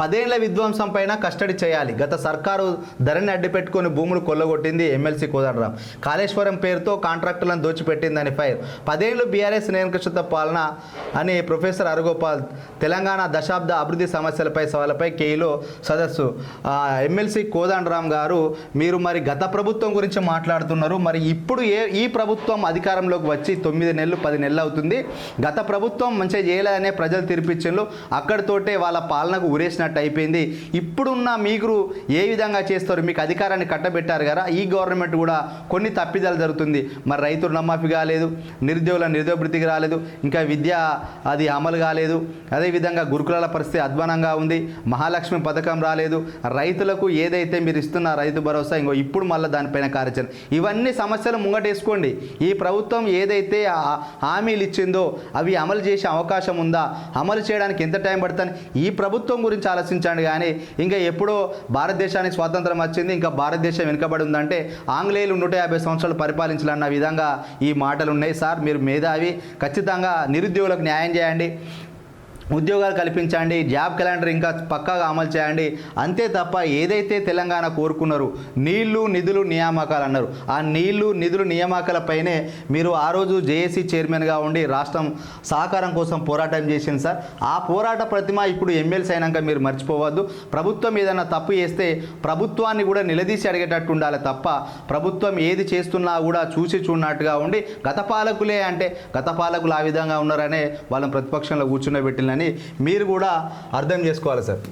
పదేళ్ళ విధ్వంసం పైన కస్టడీ చేయాలి. గత సర్కారు ధరని అడ్డుపెట్టుకుని భూములు కొల్లగొట్టింది ఎమ్మెల్సీ కోదండరాం. కాళేశ్వరం పేరుతో కాంట్రాక్టులను దోచిపెట్టిందని ఫైర్. పదేళ్ళు బీఆర్ఎస్ నియంకృత పాలన అని ప్రొఫెసర్ అరగోపాల్ తెలంగాణ దశాబ్ద అభివృద్ధి సమస్యలపై సవాళ్ళపై కేలో సదస్సు. ఎమ్మెల్సీ కోదండరాం గారు మీరు మరి గత ప్రభుత్వం గురించి మాట్లాడుతున్నారు. మరి ఇప్పుడు ఏ ఈ ప్రభుత్వం అధికారంలోకి వచ్చి తొమ్మిది నెలలు పది నెలలు అవుతుంది. గత ప్రభుత్వం మంచిగా చేయలేదనే ప్రజలు తీర్పిచ్చిండ్రు. అక్కడితోటే వాళ్ళ పాలనకు ఉరేసిన చేసినట్టు అయిపోయింది. ఇప్పుడున్న మీరు ఏ విధంగా చేస్తారు? మీకు అధికారాన్ని కట్టబెట్టారు కదా ఈ గవర్నమెంట్ కూడా కొన్ని తప్పిదాలు జరుగుతుంది. మరి రైతులు నమ్మాఫీ కాలేదు నిరుద్యోగుల నిరుద్యోగృతికి రాలేదు ఇంకా విద్య అది అమలు కాలేదు. అదేవిధంగా గురుకులాల పరిస్థితి అధ్వానంగా ఉంది మహాలక్ష్మి పథకం రాలేదు. రైతులకు ఏదైతే మీరు ఇస్తున్న రైతు భరోసా ఇంకో ఇప్పుడు మళ్ళీ దానిపైన కార్యాచరణ. ఇవన్నీ సమస్యలు ముంగటేసుకోండి. ఈ ప్రభుత్వం ఏదైతే హామీలు ఇచ్చిందో అవి అమలు చేసే అవకాశం ఉందా? అమలు చేయడానికి ఎంత టైం పడుతుంది? ఈ ప్రభుత్వం గురించి ఆలోచించండి కానీ ఇంకా ఎప్పుడో భారతదేశానికి స్వాతంత్రం వచ్చింది ఇంకా భారతదేశం వెనుకబడి ఉందంటే ఆంగ్లేయులు నూట యాభై సంవత్సరాలు పరిపాలించాలన్న విధంగా ఈ మాటలు ఉన్నాయి సార్. మీరు మేధావి ఖచ్చితంగా నిరుద్యోగులకు న్యాయం చేయండి. ఉద్యోగాలు కల్పించండి జాబ్ క్యాలెండర్ ఇంకా పక్కాగా అమలు చేయండి. అంతే తప్ప ఏదైతే తెలంగాణ కోరుకున్నారు నీళ్ళు నిధులు నియామకాలు అన్నారు. ఆ నీళ్ళు నిధులు నియామకాలపైనే మీరు ఆ రోజు జేఏసీ చైర్మన్గా ఉండి రాష్ట్రం సహకారం కోసం పోరాటం చేసింది సార్. ఆ పోరాట ప్రతిమ ఇప్పుడు ఎమ్మెల్సీ అయినాక మీరు మర్చిపోవద్దు. ప్రభుత్వం ఏదైనా తప్పు చేస్తే ప్రభుత్వాన్ని కూడా నిలదీసి అడిగేటట్టు ఉండాలి తప్ప ప్రభుత్వం ఏది చేస్తున్నా కూడా చూసి చూడనట్టుగా ఉండి గత పాలకులే అంటే గత పాలకులు ఆ విధంగా ఉన్నారనే వాళ్ళని ప్రతిపక్షంలో అని మీరు కూడా అర్థం చేసుకోవాలి సార్.